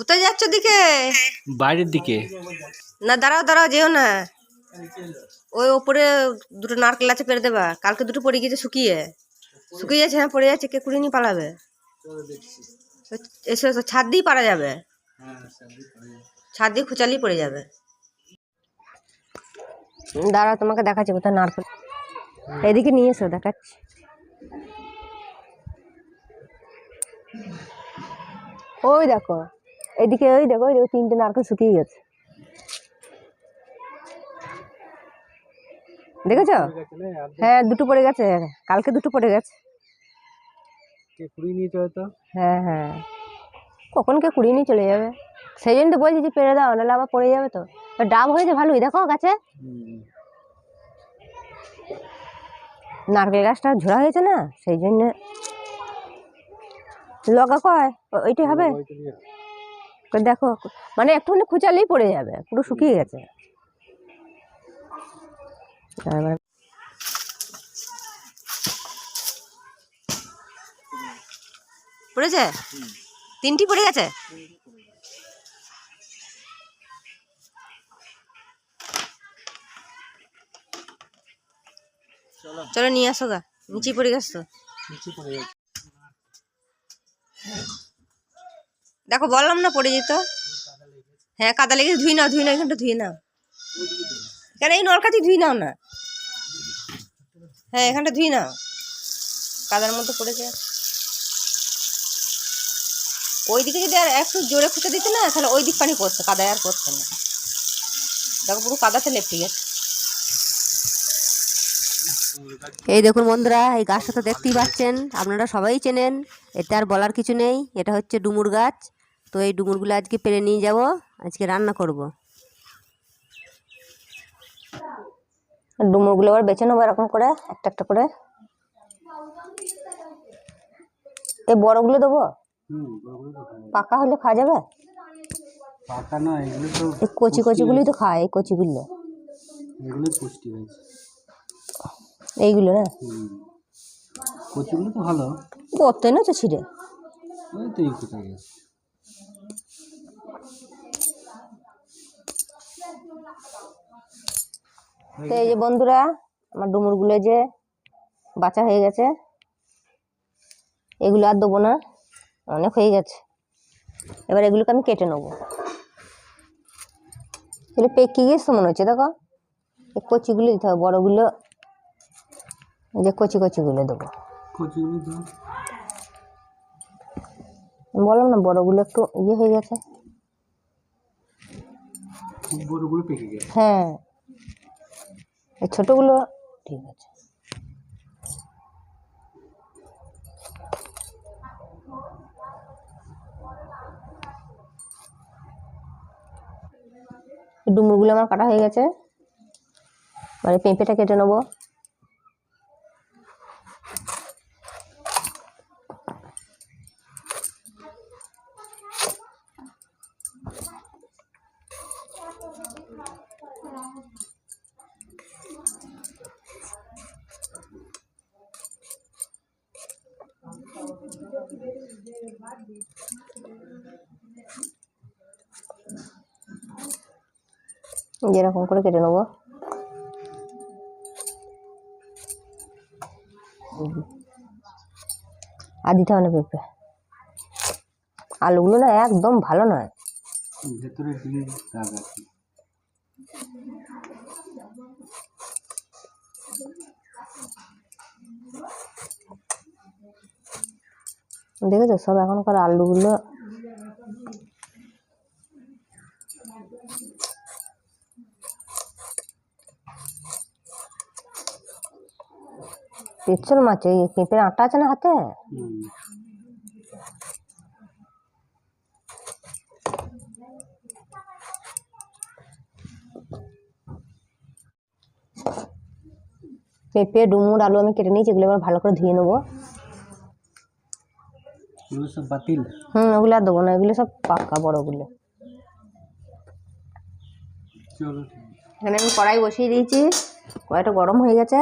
কোথায় যাচ্ছ দিকে? বাইরের দিকে। না দাঁড়াও দাঁড়াও যেও না। ওই ওপরে দুটো নারকেল আছে পেরে দেবা। কালকে দুটো পড়ে গিয়েছে শুকিয়ে। শুকিয়ে যাচ্ছে হ্যাঁ পড়ে যাচ্ছে কে কুড়ি নিয়ে পালাবে? এসে এসে ছাদ দিয়ে পারা যাবে। ছাদ দিয়ে খুচালি পড়ে যাবে। দাঁড়াও তোমাকে দেখাচ্ছি কোথায় নারকেল। এদিকে নিয়ে এসো দেখাচ্ছি। ওই দেখো এদিকে ওই দেখো ওই দেখো তিনটে নারকেল শুকিয়ে গেছে। দেখেছ? হ্যাঁ দুটো পড়ে গেছে। কালকে দুটো পড়ে গেছে। হ্যাঁ হ্যাঁ। কখন কে কুড়িয়ে নিয়ে চলে যাবে? সেই জন্য তো বলছি যে পেরে দাও নাহলে আবার পড়ে যাবে তো। ডাব হয়েছে ভালোই দেখো গাছে। নারকেল গাছটা ঝোড়া হয়েছে না? সেই জন্য। লগা কয়? ওইটাই হবে। দেখো মানে একটুখানি খুচালেই পড়ে যাবে, পুরো শুকিয়ে গেছে। পড়েছে? তিনটি পড়ে গেছে? চলো নিয়ে আসো গা, নিচে পড়ে গেছে তো। দেখো, বললাম না পড়ে যেত। হ্যাঁ কাদা লেগে ধুই নাও ধুই নাও, এখানটা ধুয়ে নাও। কেন এই নলকাতি ধুই নাও না। হ্যাঁ এখানটা ধুই নাও। কাদার মতো পড়েছে। ওই দিকে যদি আর একটু জোরে খুঁটে দিতে না, তাহলে ওই দিক পানি পড়তো কাদায় আর পড়তো না। দেখো, পুরো কাদাতে লেপটে গেছে। এই দেখুন বন্ধুরা, এই গাছটা তো দেখতেই পাচ্ছেন, আপনারা সবাই চেনেন, এতে আর বলার কিছু নেই। এটা হচ্ছে ডুমুর গাছ। তো এই ডুমুরগুলো আজকে পেরে নিয়ে যাব আজকে রান্না করব। ডুমুরগুলো আবার বেছে নেব এরকম করে একটা একটা করে। এই বড়গুলো দেবো। পাকা হলে খাওয়া যাবে? পাকা না এগুলো তো এই কচি কচিগুলোই তো খায় এই কচিগুলো। এগুলোই পুষ্টি হয়েছে। এইগুলো না? কচিগুলো তো ভালো। করতে না তো ছিঁড়ে। ওই তো এই কোথায় গেছে। তো এই যে বন্ধুরা, আমার ডুমুরগুলো যে বাঁচা হয়ে গেছে, এগুলো আর দেবো না, অনেক হয়ে গেছে। এবার এগুলোকে আমি কেটে নেব। এগুলো পেকে গিয়েছে মনে হচ্ছে, দেখো। এই কচিগুলো দিতে হবে, বড়োগুলো যে কচি কচিগুলো দেবো। কচিগুলো বললাম না বড়গুলো একটু ইয়ে হয়ে গেছে। বড়গুলো পেকে গেছে। হ্যাঁ। এই ছোটোগুলো ঠিক আছে। ডুমুরগুলো আমার কাটা হয়ে গেছে। মানে পেঁপেটা কেটে নেব। যেরকম করে কেটে নেব। আর দিতে হবে না পেঁপে। আলুগুলো না একদম ভালো নয়। ভেতরে ডিমের দাগ আছে দেখেছ? সব এখনকার আলুগুলো পেছল মাছ, এই পেঁপের আটা আছে না হাতে? পেঁপে, ডুমুর, আলু আমি কেটে নিয়েছি, এগুলো এবার ভালো করে ধুয়ে নেব। এগুলো সব বাতিল? হুম ওগুলো আর দেবো না এগুলো সব পাকা বড়গুলো চলো এখানে আমি কড়াই বসিয়ে দিয়েছি কড়াইটা গরম হয়ে গেছে।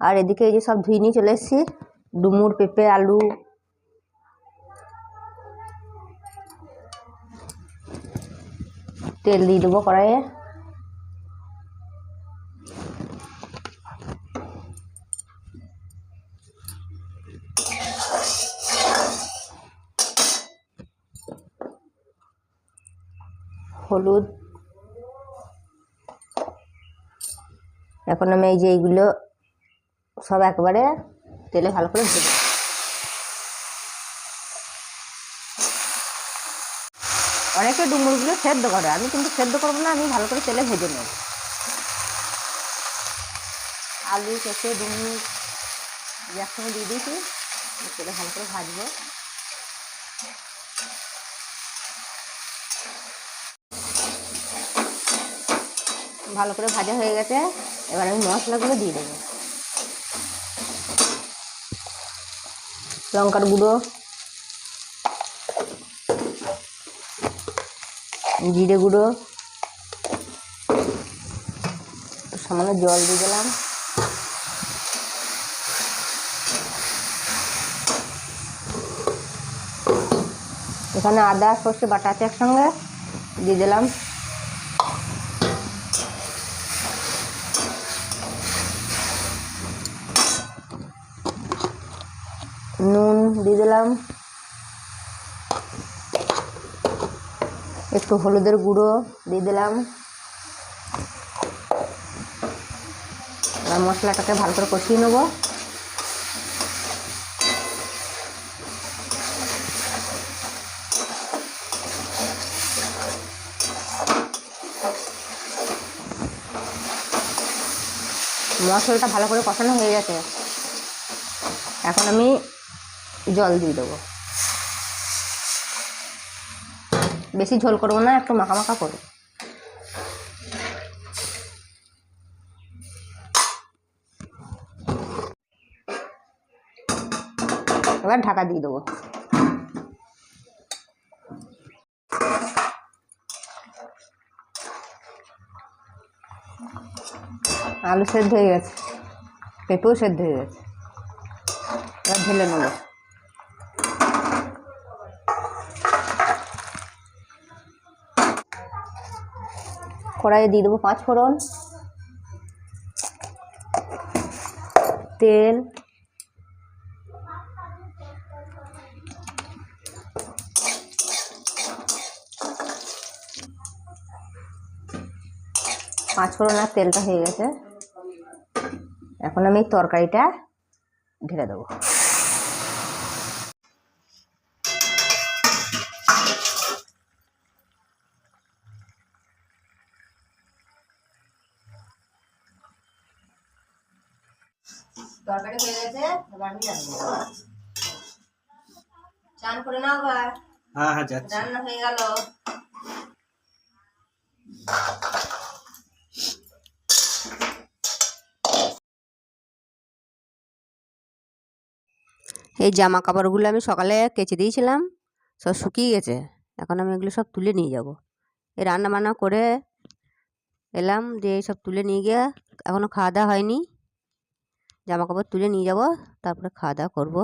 আর এদিকে এই যে সব ধুয়ে নিয়ে চলে এসেছি ডুমুর পেঁপে আলু। তেল দিয়ে দেবো কড়াইয়ে। হলুদ। এখন আমি এই যে এইগুলো সব একবারে তেলে ভালো করে ভেজে। অনেকে ডুমুরগুলো সেদ্ধ করে, আমি কিন্তু সেদ্ধ করব না, আমি ভালো করে তেলে ভেজে নেব। আলু কেটে ডুমুর, একসঙ্গে দিয়ে দিয়েছি, তেলে ভালো করে ভাজবো। ভালো করে ভাজা হয়ে গেছে, এবার আমি মশলাগুলো দিয়ে দেবো। লঙ্কার গুঁড়ো, জিরে গুঁড়ো সামান্য জল দিয়ে দিলাম। এখানে আদা, সর্ষে, বাটা আছে একসঙ্গে, দিয়ে দিলাম নুন দিয়ে দিলাম। একটু হলুদের গুঁড়ো দিয়ে দিলাম। এবার মশলাটাকে ভালো করে কষিয়ে নেব। মশলাটা ভালো করে কষানো হয়ে গেছে। এখন আমি জল দিয়ে দেবো। বেশি ঝোল করব না, একটু মাখা মাখা করব। এবার ঢাকা দিয়ে দেবো। আলু সেদ্ধ হয়ে গেছে, পেঁপেও সেদ্ধ হয়ে গেছে। এবার ঢেলে নেব। কড়াইয়ে দিয়ে দেবো পাঁচ ফোড়ন। তেল। পাঁচ ফোড়ন আর তেলটা হয়ে গেছে। এখন আমি তরকারিটা ঢেলে দেবো। তরকারি হয়ে গেছে এবার আমি চান করে নাও হ্যাঁ হ্যাঁ যাচ্ছি। রান্না হয়ে গেল। এই জামা কাপড়গুলো আমি সকালে কেচে দিয়েছিলাম সব শুকিয়ে গেছে। এখন আমি এগুলো সব তুলে নিয়ে যাব। এই রান্না বান্না করে এলাম দিয়ে সব তুলে নিয়ে গিয়ে এখনও খাওয়া দাওয়া হয়নি। জামা কাপড় তুলে নিয়ে যাব, তারপরে খাওয়া দাওয়া করব।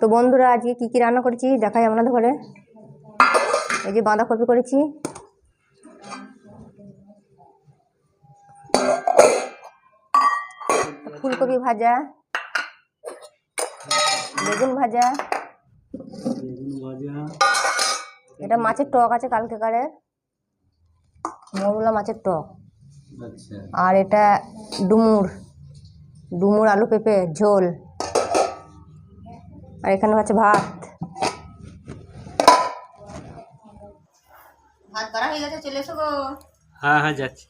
তো বন্ধুরা, আজকে কী কী রান্না করেছি দেখাই আপনাদের ঘরে। এই যে বাঁধাকপি করেছি। ফুলকপি ভাজা, বেগুন ভাজা। এটা মাছের টক আছে কালকেকারের মৌরলা মাছের টক। আর এটা ডুমুর ডুমুর আলু পেঁপে ঝোল। আর এখানে হচ্ছে ভাত। ভাত করা হয়ে গেছে চলে এসো গো। হ্যাঁ হ্যাঁ যাচ্ছি।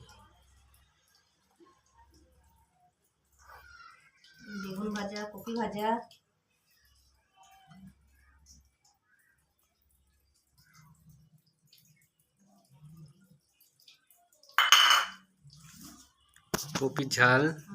বেগুন ভাজা কপি ভাজা। কপি ঝাল হুম,